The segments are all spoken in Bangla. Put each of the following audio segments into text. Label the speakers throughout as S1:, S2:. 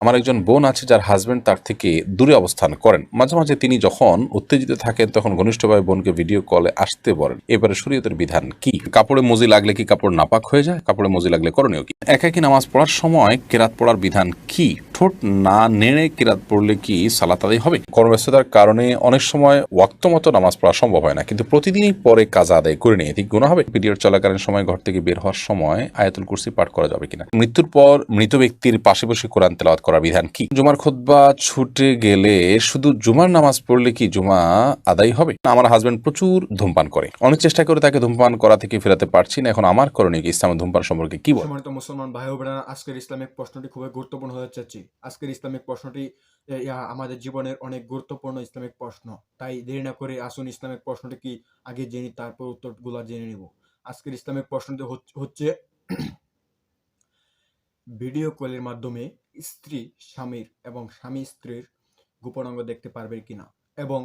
S1: আমার একজন বোন আছে যার হাজব্যান্ড তার থেকে দূরে অবস্থান করেন। মাঝে মাঝে তিনি যখন উত্তেজিত থাকেন, তখন ঘনিষ্ঠভাবে বোনকে ভিডিও কলে আসতে বলেন। এবারে শরীয়তের বিধান কি? কাপড়ে মজি লাগলে কি কাপড় নাপাক হয়ে যায়? কাপড়ে মজি লাগলে করণীয় কি? একাকি নামাজ পড়ার সময় কেরাত পড়ার বিধান কি? ঠোঁট না নেড়ে কেরাত পড়লে কি সালাত আদায় হবে? কর্মব্যস্ততার কারণে অনেক সময় ওয়াক্ত মতো নামাজ পড়া সম্ভব হয় না, কিন্তু প্রতিদিনই পরে কাজা আদায় করে নিয়ে ঠিক গুণা হবে। পিরিয়ড চলাকালীন সময় ঘর থেকে বের হওয়ার সময় আয়াতুল কুরসি পাঠ করা যাবে কিনা? মৃত্যুর পর মৃত ব্যক্তির পাশে বসে কোরআন তেলাওয়াত করার বিধান কি? জুমার খুতবা ছুটে গেলে শুধু জুমার নামাজ পড়লে কি জুমা আদায় হবে? আমার হাজবেন্ড প্রচুর ধূমপান করে। অনেক চেষ্টা করে তাকে ধূমপান করা থেকে ফেরাতে পারছি না। এখন আমার করণীয় কি? ইসলামের ধূমপান সম্পর্কে কি বল
S2: মুসলমান ভাই বোনেরা, আজকের ইসলামিক প্রশ্নটি খুবই গুরুত্বপূর্ণ হয়ে চাচ্ছি আজকের ইসলামিক প্রশ্নটি আমাদের জীবনের অনেক গুরুত্বপূর্ণ ইসলামিক প্রশ্ন। তাই দেরি না করে আসুন ইসলামিক প্রশ্নটি কি আগে জেনে, তারপর উত্তরগুলো জেনে নিব। আজকের ইসলামিক প্রশ্নটি হচ্ছে ভিডিও কলের মাধ্যমে স্ত্রী, স্বামীর এবং স্বামী স্ত্রীর গোপনাঙ্গ দেখতে পারবে কিনা? এবং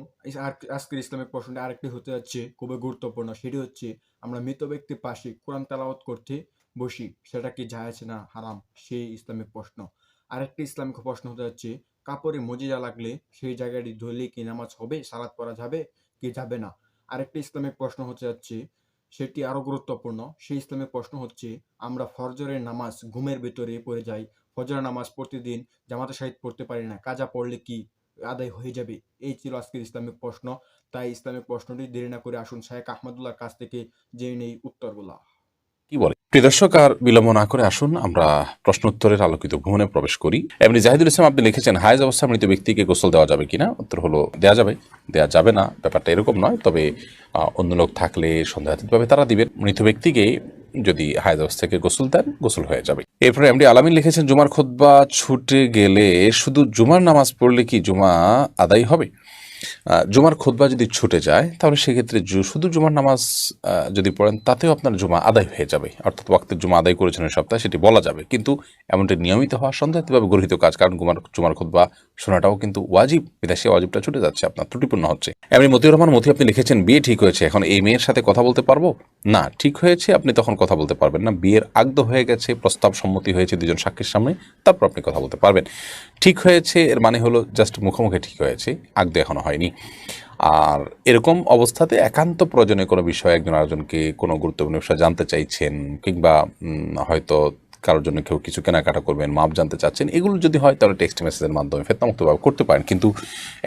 S2: আজকের ইসলামিক প্রশ্নটি আরেকটি হতে যাচ্ছে, খুবই গুরুত্বপূর্ণ। সেটি হচ্ছে, আমরা মৃত ব্যক্তির পাশে কোরআন তেলাওয়াত করতে বসি সেটা কি জায়েজ না হারাম, সেই ইসলামিক প্রশ্ন। আরেকটি ইসলামিক প্রশ্ন হতে যাচ্ছে, কাপড়ে মজিজা লাগলে সেই জায়গাটি ধরলে কি নামাজ হবে, সালাত পড়া যাবে কি যাবে না? আরেকটি ইসলামিক প্রশ্ন হতে যাচ্ছে, সেটি আরও গুরুত্বপূর্ণ, সেই ইসলামিক প্রশ্ন হচ্ছে, আমরা ফজরের নামাজ ঘুমের ভেতরে পড়ে যাই, ফজরের নামাজ প্রতিদিন জামাতে সাহিদ পড়তে পারি না, কাজা পড়লে কি আদায় হয়ে যাবে? এই ছিল আজকের ইসলামিক প্রশ্ন, তাই ইসলামিক প্রশ্নটি দেরি না করে আসুন শাহেক আহমদুল্লাহর কাছ থেকে জেনে নেই উত্তরগুলা।
S1: কি বলে? প্রিয় দর্শক, আর বিলম্ব না করে আসুন, আমরা প্রশ্নোত্তরের আলোকিত ভ্রমণে প্রবেশ করি। এমনি জাহিদুল ইসলাম, আপনি লিখেছেন, হায়জ অবস্থা মৃত ব্যক্তিকে গোসল দেওয়া যাবে কিনা? উত্তর হলো দেওয়া যাবে। দেওয়া যাবে না, ব্যাপারটা এরকম নয়, তবে অন্য লোক থাকলে সন্দেহাতীতভাবে তারা দিবেন। মৃত ব্যক্তিকে যদি হায়জ থেকে গোসল দেন, গোসল হয়ে যাবে। এরপরে এমডি আলামিন লিখেছেন, জুমার খুতবা ছুটে গেলে শুধু জুমার নামাজ পড়লে কি জুমা আদায় হবে? জুমার খোদবা যদি ছুটে যায়, তাহলে সেক্ষেত্রে শুধু জুমার নামাজ যদি পড়েন, তাতেও আপনার জুমা আদায় হয়ে যাবে। অর্থাৎ ওয়াক্তের জুমা আদায় করেছেন সপ্তাহে, সেটি বলা যাবে। কিন্তু এমনটি নিয়মিত হওয়া সন্দেহভাবে গৃহীত কাজ, কারণ জুমার জুমার খোদবা শোনাটাও কিন্তু ওয়াজিব। বিদেশে ওয়াজিবটা ছুটে যাচ্ছে, আপনার ত্রুটিপূর্ণ হচ্ছে। এমনি মতিউর রহমান, মতি আপনি লিখেছেন, বিয়ে ঠিক হয়েছে, এখন এই মেয়ের সাথে কথা বলতে পারব? না, ঠিক হয়েছে, আপনি তখন কথা বলতে পারবেন না। বিয়ের আগদ হয়ে গেছে প্রস্তাব সম্মতি হয়েছে দুজন সাক্ষীর সামনে, তারপর আপনি কথা বলতে পারবেন। ঠিক হয়েছে, এর মানে হলো জাস্ট মুখোমুখি ঠিক হয়েছে আগদ এখনও হয়নি। আর এরকম অবস্থাতে একান্ত প্রয়োজনে কোনো বিষয়ে একজন আরেকজনকে কোনো গুরুত্বপূর্ণ বিষয় জানতে চাইছেন, কিংবা হয়তো কারোর জন্য কেউ কিছু কেনাকাটা করবেন, মাপ জানতে চাচ্ছেন, এগুলো যদি হয় তাহলে টেক্সট মেসেজের মাধ্যমে ফেতনামুক্তভাবে করতে পারেন। কিন্তু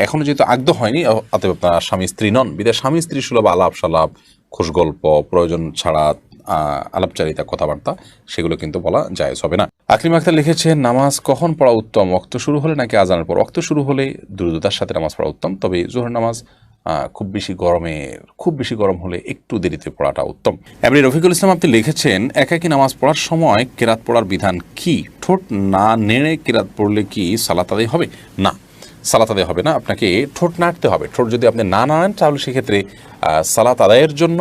S1: এখনও যেহেতু আগদ হয়নি, অতএব আপনার স্বামী স্ত্রী নন। বিদায় স্বামী স্ত্রী সুলভ আলাপ সালাপ খোশ গল্প প্রয়োজন ছাড়া আলাপচারিতা, কথাবার্তা, সেগুলো কিন্তু বলা জায়েজ হবে না। আকলিম আক্তার লিখেছেন, নামাজ কখন পড়া উত্তম? অক্ত শুরু হলে নাকি আজানের পর? অক্ত শুরু হলে দ্রুততার সাথে নামাজ পড়া উত্তম। তবে জোহর নামাজ খুব বেশি গরমে, খুব বেশি গরম হলে একটু দেরিতে পড়াটা উত্তম। এমনি রফিকুল ইসলাম আপনি লিখেছেন, একাকি নামাজ পড়ার সময় কেরাত পড়ার বিধান কি? ঠোঁট না নেড়ে কেরাত পড়লে কি সালাত আদায় হবে? না, সালাত আদায় হবে না। আপনাকে ঠোঁট নাড়তে হবে। ঠোঁট যদি আপনি না নাড়েন, তাহলে সেক্ষেত্রে সালাত আদায়ের জন্য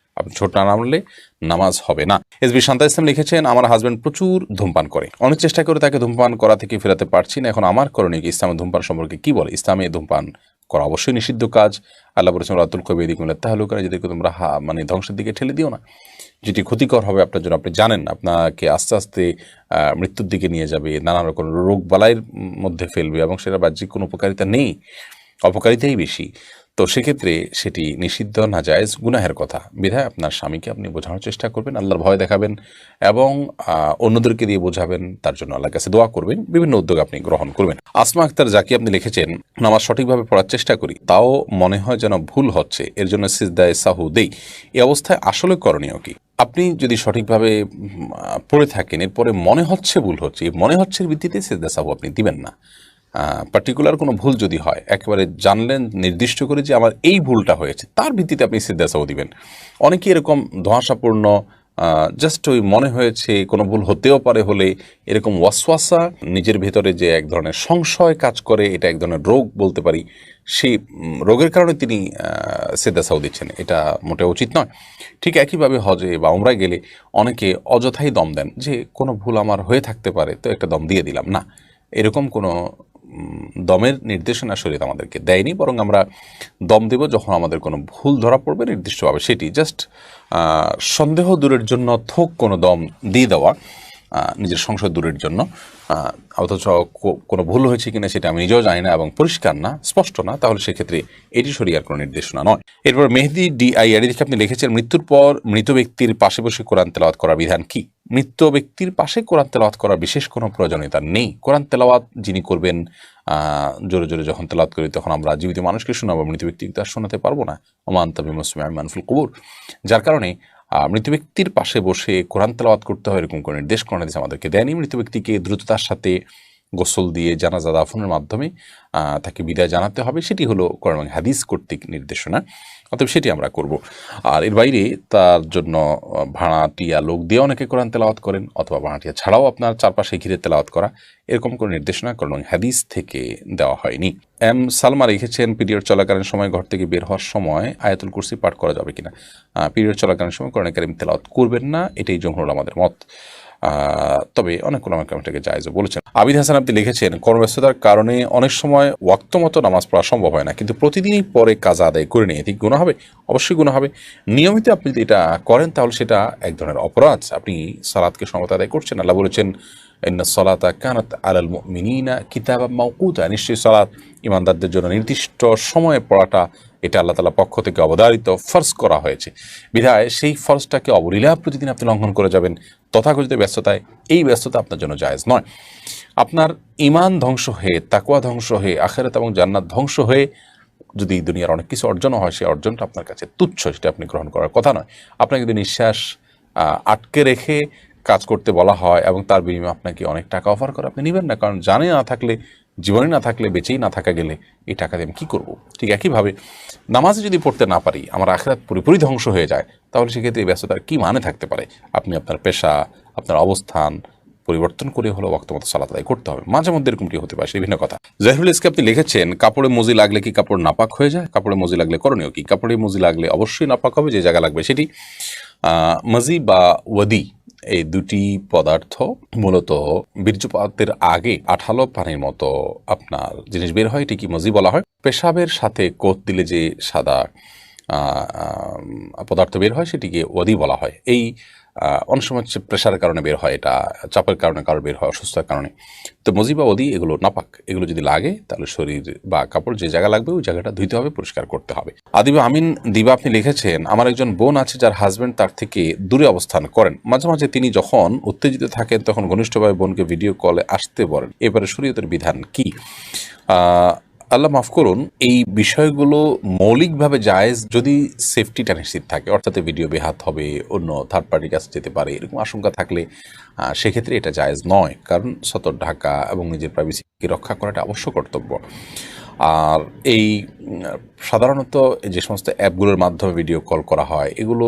S1: আপনি ছোট না নামলে নামাজ হবে না। এস বি শান্তা ইসলাম লিখেছেন, আমার হাজবেন্ড প্রচুর ধূমপান করে। অনেক চেষ্টা করে তাকে ধূমপান করা থেকে ফেরাতে পারছি না। এখন আমার করণীয় কি? ইসলামের ধূমপান সম্পর্কে কি বলে? ইসলামে ধূমপান করা অবশ্যই নিষিদ্ধ কাজ। আল্লাহ বলেছেন রাতুল কবি এদিক তাহলে করে যেদিকে তোমরা হা মানে ধ্বংসের দিকে ঠেলে দিও না। যেটি ক্ষতিকর হবে আপনার জন্য, আপনি জানেন আপনাকে আস্তে আস্তে মৃত্যুর দিকে নিয়ে যাবে নানা রকম রোগ বালাইয়ের মধ্যে ফেলবে এবং সেটা বাহ্যিক কোনো উপকারিতা নেই। অপকারিতাই বেশি। তো সেক্ষেত্রে সেটি নিষিদ্ধ না জায়েজ গুনাহের কথা। বিধায় আপনার স্বামীকে আপনি বোঝানোর চেষ্টা করবেন, আল্লাহর ভয় দেখাবেন এবং অন্যদেরকে দিয়ে বোঝাবেন, তার জন্য আল্লাহর কাছে দোয়া করবেন, বিভিন্ন উদ্যোগ আপনি গ্রহণ করবেন। আসমা আক্তার যাকে আপনি লিখেছেন, নামাজ সঠিকভাবে পড়ার চেষ্টা করি, তাও মনে হয় যেন ভুল হচ্ছে, এর জন্য সিজদায় সাহু দেই। এই অবস্থায় আসলে করণীয় কি? আপনি যদি সঠিকভাবে পড়ে থাকেন, এরপরে মনে হচ্ছে ভুল হচ্ছে, মনে হচ্ছে ভিত্তিতে সিজদা সাহু আপনি দিবেন না। পার্টিকুলার কোনো ভুল যদি হয়, একেবারে জানলেন, নির্দিষ্ট করে যে আমার এই ভুলটা হয়েছে, তার ভিত্তিতে আপনি সিদ্ধাসাও দিবেন। অনেকে এরকম ধোঁয়াশাপূর্ণ জাস্ট ওই মনে হয়েছে, কোনো ভুল হতেও পারে হলে এরকম ওয়াসওয়াসা, নিজের ভেতরে যে এক ধরনের সংশয় কাজ করে, এটা এক ধরনের রোগ বলতে পারি, সেই রোগের কারণে তিনি সেদা সাউ দিচ্ছেন। এটা মোটে উচিত নয়। ঠিক একইভাবে হজে বা উমরায় গেলে অনেকে অযথাই দম দেন যে, কোনো ভুল আমার হয়ে থাকতে পারে, তো একটা দম দিয়ে দিলাম। না, এরকম কোনো দমের নির্দেশনা শরীর আমাদেরকে দেয়নি, বরং আমরা দম দেব যখন আমাদের কোনো ভুল ধরা পড়বে নির্দিষ্টভাবে। সেটি জাস্ট সন্দেহ দূরের জন্য থোক কোনো দম দিয়ে দেওয়া। নিজের সংশয় দূরের জন্য। অথচ কোনো ভুল হয়েছে কিনা সেটা আমি নিজেও জানি না এবং পরিষ্কার না, স্পষ্ট না, তাহলে সেক্ষেত্রে এটি শরিয়ার কোনো নির্দেশনা নয়। এরপর মেহেদি ডিআইআরি দেখে আপনি লিখেছেন মৃত্যুর পর মৃত ব্যক্তির পাশে বসে কোরআন তেলাওয়াত করার বিধান কি? মৃত ব্যক্তির পাশে কোরআন তেলাওয়াত করার বিশেষ কোনো প্রয়োজনীয়তা নেই। কোরআন তেলাওয়াত যিনি করবেন জোরে জোরে যখন তেলাওয়াত করি তখন আমরা জীবিত মানুষকে শোনাবো, মৃত ব্যক্তিকে তো আর শোনাতে পারব না। ওমান তবে মুসলিম মানফুল কবুর। যার কারণে মৃত ব্যক্তির পাশে বসে কোরআন তেলাওয়াত করতে হয়, এরকম কোনো নির্দেশ কোরআন হাদিস আমাদেরকে দেয়নি। মৃত ব্যক্তিকে দ্রুততার সাথে গোসল দিয়ে জানাজা দাফনের মাধ্যমে তাকে বিদায় জানাতে হবে। সেটি হলো কোরআন হাদিস কর্তৃক নির্দেশনা। অতএব সেটি আমরা করব। আর এর বাইরে তার জন্য ভাড়াটিয়া লোক দিয়ে অনেকে কোরআন তেলাওয়াত করেন অথবা ভাড়াটিয়া ছাড়াও আপনার চারপাশে ঘিরে তেলাওয়াত করা, এরকম কোনো নির্দেশনা এবং হাদিস থেকে দেওয়া হয়নি। এম সালমা রেখেছেন পিরিয়ড চলাকালীন সময় ঘর থেকে বের হওয়ার সময় আয়াতুল কুরসি পাঠ করা যাবে কিনা? পিরিয়ড চলাকালীন সময় কোরআন কারিম তেলাওয়াত করবেন না, এটাই জমহুর আমাদের মত। তবে অনেক কোনো এটাকে জায়জও বলেছেন। আবিদ হাসান আপনি লিখেছেন, কর্মব্যস্ততার কারণে অনেক সময় ওয়াক্ত মতো নামাজ পড়া সম্ভব হয় না, কিন্তু প্রতিদিনই পরে কাজ আদায় করে নিয়ে ঠিক গুণা হবে? অবশ্যই গুণা হবে। নিয়মিত আপনি যদি এটা করেন, তাহলে সেটা এক ধরনের অপরাধ। আপনি সালাদকে সমত আদায় করছেন, আল্লাহ বলেছেন সলাতা কানাত আলাল মিনিনা কিতাবা মাউকুতা নিশ্চয়ই সলাত ইমানদারদের জন্য নির্দিষ্ট সময়ে পড়াটা এটা আল্লাহ তালা পক্ষ থেকে অবধারিত, ফর্জ করা হয়েছে। বিধায় সেই ফর্জটাকে অবলীলা প্রতিদিন আপনি লঙ্ঘন করে যাবেন, তথাকথিত ব্যস্ততায় এই ব্যস্ততা আপনার জন্য জায়েজ নয়। আপনার ইমান ধ্বংস হয়ে তাকুয়া ধ্বংস হয়ে, আখেরাত এবং জান্নাত ধ্বংস হয়ে যদি দুনিয়ার অনেক কিছু অর্জনও হয়, সেই অর্জনটা আপনার কাছে তুচ্ছ, সেটা আপনি গ্রহণ করার কথা নয়। আপনাকে যদি নিঃশ্বাস আটকে রেখে কাজ করতে বলা হয় এবং তার বিনিময়ে আপনাকে অনেক টাকা অফার করে আপনি নেবেন না, কারণ জানে না থাকলে জীবনে না থাকলে, বেঁচেই না থাকা গেলে এই টাকা দিয়ে আমি কী করব? ঠিক একইভাবে নামাজ যদি পড়তে না পারি, আমার আখেরাত পুরোপুরি ধ্বংস হয়ে যায়, তাহলে সেক্ষেত্রে এই ব্যস্ততার কী মানে থাকতে পারে? আপনি আপনার পেশা, আপনার অবস্থান পরিবর্তন করে হলো বক্তমত সালাত আদায় করতে হবে। মাঝে মধ্যে এরকমটি হতে পারে, সেই ভিন্ন কথা। জাহিরুল ইসকে আপনি লিখেছেন, কাপড়ে মজি লাগলে কি কাপড় নাপাক হয়ে যায়? কাপড়ে মজি লাগলে করণীয় কি? কাপড়ে মজি লাগলে অবশ্যই নাপাক হবে, যে জায়গা লাগবে সেটি। মজি বা ওয়াদি, এই দুটি পদার্থ মূলত বীর্যপাতের আগে আঠালো পানির মতো আপনার জিনিস বের হয় এটি কি মজি বলা হয়। পেশাবের সাথে কোত দিলে যে সাদা পদার্থ বের হয়, সেটিকে ওয়াদি বলা হয়। এই অনেক সময় হচ্ছে প্রেশারের কারণে বের হয়, এটা চাপের কারণে কারও বের হয় অসুস্থতার কারণে। তো মজি বা ওদি এগুলো নাপাক। এগুলো যদি লাগে, তাহলে শরীর বা কাপড় যে জায়গা লাগবে, ওই জায়গাটা ধুইতে হবে, পরিষ্কার করতে হবে। আদিবা আমিন দিবা আপনি লিখেছেন, আমার একজন বোন আছে যার হাজব্যান্ড তার থেকে দূরে অবস্থান করেন। মাঝে মাঝে তিনি যখন উত্তেজিত থাকেন, তখন ঘনিষ্ঠভাবে বোনকে ভিডিও কলে আসতে বলেন। এবারে শরীয়তের বিধান কি? আল্লাহ মাফ করুন, এই বিষয়গুলো মৌলিকভাবে জায়েজ যদি সেফটিটা নিশ্চিত থাকে। অর্থাৎ ভিডিও বেহাত হবে, অন্য থার্ড পার্টির কাছে যেতে পারে, এরকম আশঙ্কা থাকলে সেক্ষেত্রে এটা জায়েজ নয়। কারণ সতর ঢাকা এবং নিজের প্রাইভেসিকে রক্ষা করাটা অবশ্য কর্তব্য। আর এই সাধারণত যে সমস্ত অ্যাপগুলোর মাধ্যমে ভিডিও কল করা হয়, এগুলো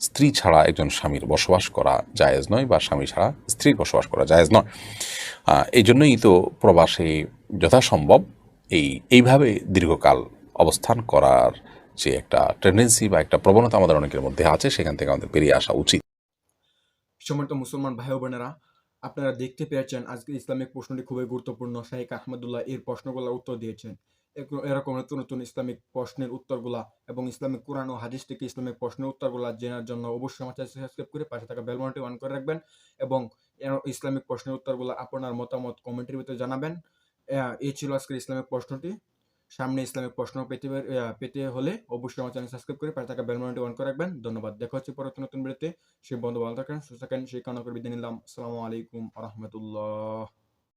S1: স্ত্রী ছাড়া একজন স্বামীর বসবাস করা জায়েজ নয় বা স্বামী ছাড়া স্ত্রীর বসবাস করা জায়েজ নয়। এই জন্যই তো প্রবাসে যথাসম্ভব এই, এইভাবে দীর্ঘকাল অবস্থান করার যে একটা টেন্ডেন্সি বা একটা প্রবণতা আমাদের অনেকের মধ্যে আছে, সেখান থেকে আমাদের বেরিয়ে আসা উচিত।
S2: সম্মানিত মুসলমান ভাই বোনেরা, আপনারা দেখতে পেয়েছেন আজকে ইসলামিক প্রশ্নটি খুবই গুরুত্বপূর্ণ। শাহিক আহমদুল্লাহ এর প্রশ্নগুলোর উত্তর দিয়েছেন। এরকম- নতুন নতুন ইসলামিক প্রশ্নের উত্তরগুলা এবং ইসলামিক কোরআন ও হাদিস থেকে ইসলামিক প্রশ্নের উত্তরগুলা জানার জন্য অবশ্যই আমার চ্যানেল সাবস্ক্রাইব করে পাশে থাকা বেল বাটনটি অন করে রাখবেন এবং ইসলামিক প্রশ্নের উত্তরগুলো আপনার মতামত কমেন্টের ভিতরে জানাবেন। এই ছিল আজকের ইসলামিক প্রশ্নটি। সামনে ইসলামিক প্রশ্ন পেতে পেতে হলে অবশ্যই আমার চ্যানেল সাবস্ক্রাইব করে পাশে থাকা বেল বাটনটি অন করে রাখবেন। ধন্যবাদ। দেখা হচ্ছে পরবর্তী নতুন ভিডিওতে সে বন্ধু ভালো থাকেন, সুস্থ থাকেন। সেই কারণে করে বিদায় নিলাম। আসসালামু আলাইকুম রহমতুল্লাহ।